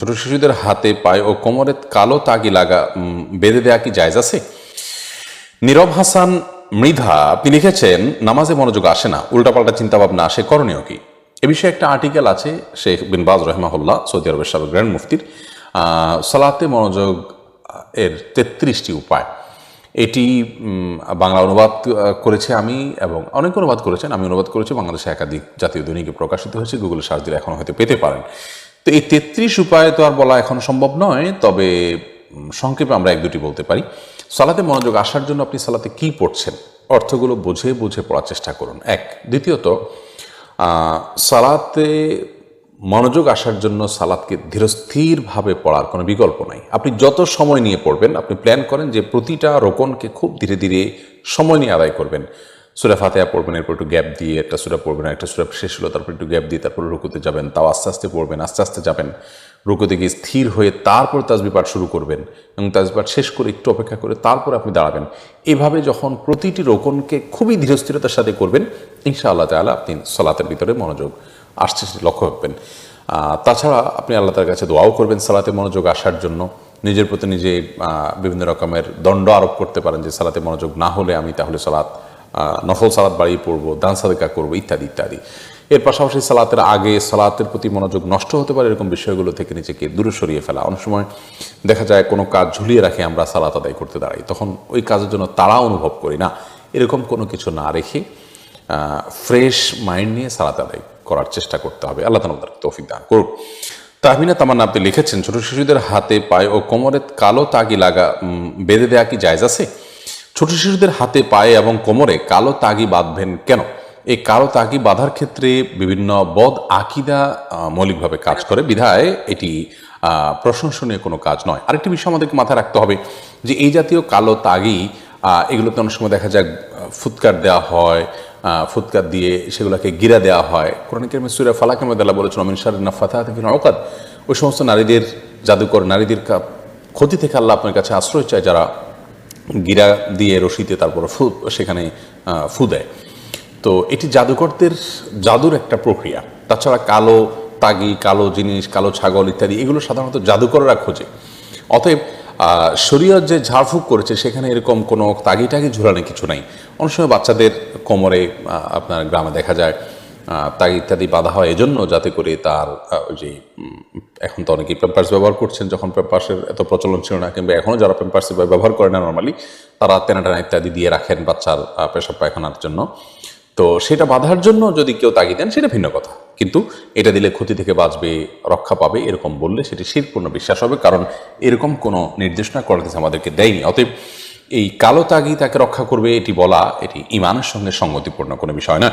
ছোট শিশুদের হাতে পায়ে ও কোমরে কালো তাগি লাগা বেঁধে দেয়া কি জায়জ আছে? নীরব হাসান মৃধা, আপনি লিখেছেন, নামাজে মনোযোগ আসে না, উল্টাপাল্টা চিন্তা ভাবনা আসে, করণীয় কি? এ বিষয়ে একটা আর্টিকেল আছে, শেখ বিন বাজ রহমাহুল্লাহ, সৌদি আরবের সাবেক গ্র্যান্ড মুফতির সালাতে মনোযোগ এর তেত্রিশটি উপায়। এটি বাংলা অনুবাদ করেছে আমি এবং অনেক অনুবাদ করেছেন। আমি অনুবাদ করেছি বাংলাদেশে একাধিক জাতীয় দৈনিকে প্রকাশিত হয়েছে। গুগলে সার্চ দিলে এখন হয়তো পেতে পারেন। তো এই তেত্রিশ উপায় তো আর বলা এখন সম্ভব নয়, তবে সংক্ষেপে আমরা এক দুটি বলতে পারি। সালাতে মনোযোগ আসার জন্য আপনি সালাতে কি পড়ছেন? অর্থগুলো বুঝে বুঝে পড়ার চেষ্টা করুন। এক। দ্বিতীয়ত সালাতে মনোযোগ আসার জন্য সালাদকে ধীরস্থিরভাবে পড়ার কোনো বিকল্প নাই। আপনি যত সময় নিয়ে পড়বেন, আপনি প্ল্যান করেন যে প্রতিটা রোকনকে খুব ধীরে ধীরে সময় নিয়ে আদায় করবেন। সুরা ফাতেহা পড়বেন, এরপর একটু গ্যাপ দিয়ে একটা সুরা পড়বেন একটা সুরা শেষ হলো, তারপর একটু গ্যাপ দিয়ে তারপর রুকুতে যাবেন, তাও আস্তে আস্তে পড়বেন, আস্তে আস্তে যাবেন। রুকুতে গিয়ে স্থির হয়ে তারপর তাজবি পাঠ শুরু করবেন এবং তাজবি পাঠ শেষ করে একটু অপেক্ষা করে তারপর আপনি দাঁড়াবেন। এভাবে যখন প্রতিটি রোকনকে খুবই ধীরস্থিরতার সাথে করবেন, ইনশাআল্লাহ তাআলা আপনি সলাতের ভিতরে মনোযোগ আসছে লক্ষ্য রাখবেন। তাছাড়া আপনি আল্লাহ তার কাছে দোয়াও করবেন সালাতে মনোযোগ আসার জন্য। নিজের প্রতি নিজে বিভিন্ন রকমের দণ্ড আরোপ করতে পারেন যে সালাতে মনোযোগ না হলে আমি তাহলে সালাত নফল সালাত বাড়িয়ে পড়ব, দান সাদেকা করব, ইত্যাদি ইত্যাদি। এর পাশাপাশি সালাতের আগে সালাতের প্রতি মনোযোগ নষ্ট হতে পারে এরকম বিষয়গুলো থেকে নিজেকে দূরে সরিয়ে ফেলা। অনেক সময় দেখা যায় কোনো কাজ ঝুলিয়ে রাখে, আমরা সালাত আদায় করতে দাঁড়াই। তখন ওই কাজের জন্য তারা অনুভব করি না। এরকম কোনো কিছু না রেখে ফ্রেশ মাইন্ড নিয়ে সালাত আদায় করার চেষ্টা করতে হবে। আল্লাহ তালা তৌফিক দান করুন তাহমিনা তামান্না, আপনি লিখেছেন, ছোট শিশুদের হাতে পায়ে ও কোমরে কালো তাগি লাগা বেঁধে দেয়া কি জায়জ আছে? ছোট শিশুদের হাতে পায়ে এবং কোমরে কালো তাগি বাঁধবেন কেন? এই কালো তাগি বাঁধার ক্ষেত্রে বিভিন্ন বদ আকিদা মৌলিকভাবে কাজ করে। বিধায় এটি প্রশংসনীয় কোনো কাজ নয়। আরেকটি বিষয় আমাদেরকে মাথায় রাখতে হবে যে এই জাতীয় কালো তাগি এগুলোতে অনেক সময় দেখা যায় ফুৎকার দেওয়া হয় ফুৎকার দিয়ে সেগুলোকে গিরা দেওয়া হয়। কোরআন কেরমে সুরা ফালাকের মধ্যে আল্লাহ বলেছেন অমিন শাহ নাফাতা ওই সমস্ত নারীদের, জাদুকর নারীদের ক্ষতি থেকে আল্লাহ আপনার কাছে আশ্রয় চায় যারা গিরা দিয়ে রশিতে তারপর ফু, সেখানে ফু দেয়। তো এটি জাদুকরদের জাদুর একটা প্রক্রিয়া। তাছাড়া কালো তাগি, কালো জিনিস, কালো ছাগল ইত্যাদি, এগুলো সাধারণত জাদুকররা খোঁজে। অতএব শরীয়ত যে ঝাড়ফুঁক করেছে, সেখানে এরকম কোনো তাগি টাগি ঝুলানো কিছু নাই। অনেক সময় বাচ্চাদের কোমরে আপনার গ্রামে দেখা যায় তাগি ইত্যাদি বাঁধা হয় এজন্য যাতে করে তার যে এখন তো অনেকেই পেম্পার্স ব্যবহার করছেন, যখন পেম্পার্সের এত প্রচলন ছিল না, কিংবা এখনও যারা পেম্পার্স ব্যবহার করে না নর্মালি তারা তেনা টেনা ইত্যাদি দিয়ে রাখেন বাচ্চার পেশাব পায়খানার জন্য। তো সেটা বাঁধার জন্য যদি কেউ তাগি দেন, সেটা ভিন্ন কথা। কিন্তু এটা দিলে ক্ষতি থেকে বাঁচবে, রক্ষা পাবে, এরকম বললে সেটি শিরপূর্ণ বিশ্বাস হবে, কারণ এরকম কোনো নির্দেশনা করাতে আমাদেরকে দেয়নি। অতএব এই কালো তাগি তাকে রক্ষা করবে, এটি বলা, এটি ইমানের সঙ্গে সঙ্গতিপূর্ণ কোনো বিষয় না